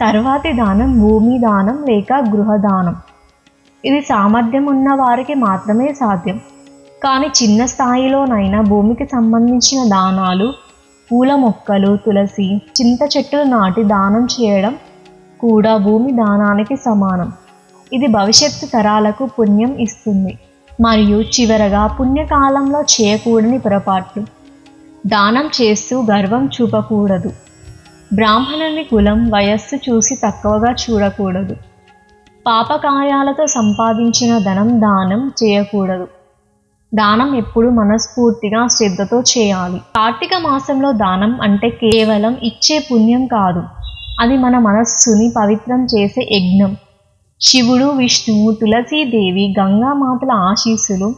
తర్వాతి దానం భూమి దానం లేక గృహదానం ఇది సామర్థ్యం ఉన్న వారికి మాత్రమే సాధ్యం. కానీ చిన్న స్థాయిలోనైనా భూమికి సంబంధించిన దానాలు పూల మొక్కలు తులసి చింత చెట్టులు నాటి దానం చేయడం కూడా భూమి దానానికి సమానం. ఇది భవిష్యత్తు తరాలకు పుణ్యం ఇస్తుంది. మరియు చివరగా పుణ్యకాలంలో చేయకూడని పొరపాట్లు. దానం చేస్తూ గర్వం చూపకూడదు. బ్రాహ్మణుని కులం వయస్సు చూసి తక్కువగా చూడకూడదు. పాపకార్యాలతో సంపాదించిన ధనం దానం చేయకూడదు. దానం ఎప్పుడు మనస్ఫూర్తిగా శ్రద్ధతో చేయాలి. కార్తీక మాసంలో దానం అంటే కేవలం ఇచ్చే పుణ్యం కాదు. అది మన మనస్సుని పవిత్రం చేసే యజ్ఞం. శివుడు విష్ణువు తులసీదేవి గంగామాతల ఆశీస్సులు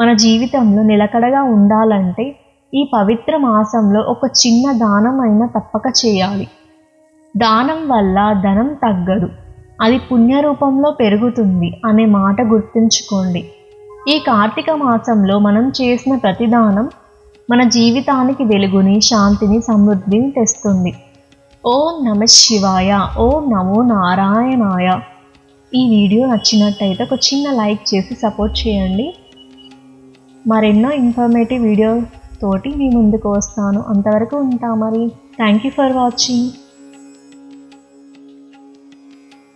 మన జీవితంలో నిలకడగా ఉండాలంటే ఈ పవిత్ర మాసంలో ఒక చిన్న దానం అయినా తప్పక చేయాలి. దానం వల్ల ధనం తగ్గదు. అది పుణ్య రూపంలో పెరుగుతుంది అనే మాట గుర్తుంచుకోండి. ఈ కార్తీక మాసంలో మనం చేసిన ప్రతిదానం మన జీవితానికి వెలుగుని శాంతిని సమృద్ధిని తెస్తుంది. ఓం నమ శివాయ ఓం నమో నారాయణాయ. ఈ వీడియో నచ్చినట్టయితే ఒక చిన్న లైక్ చేసి సపోర్ట్ చేయండి. మరెన్నో ఇన్ఫర్మేటివ్ వీడియోస్ తోటి మీ ముందుకు వస్తాను. అంతవరకు ఉంటా మరి. Thank you for watching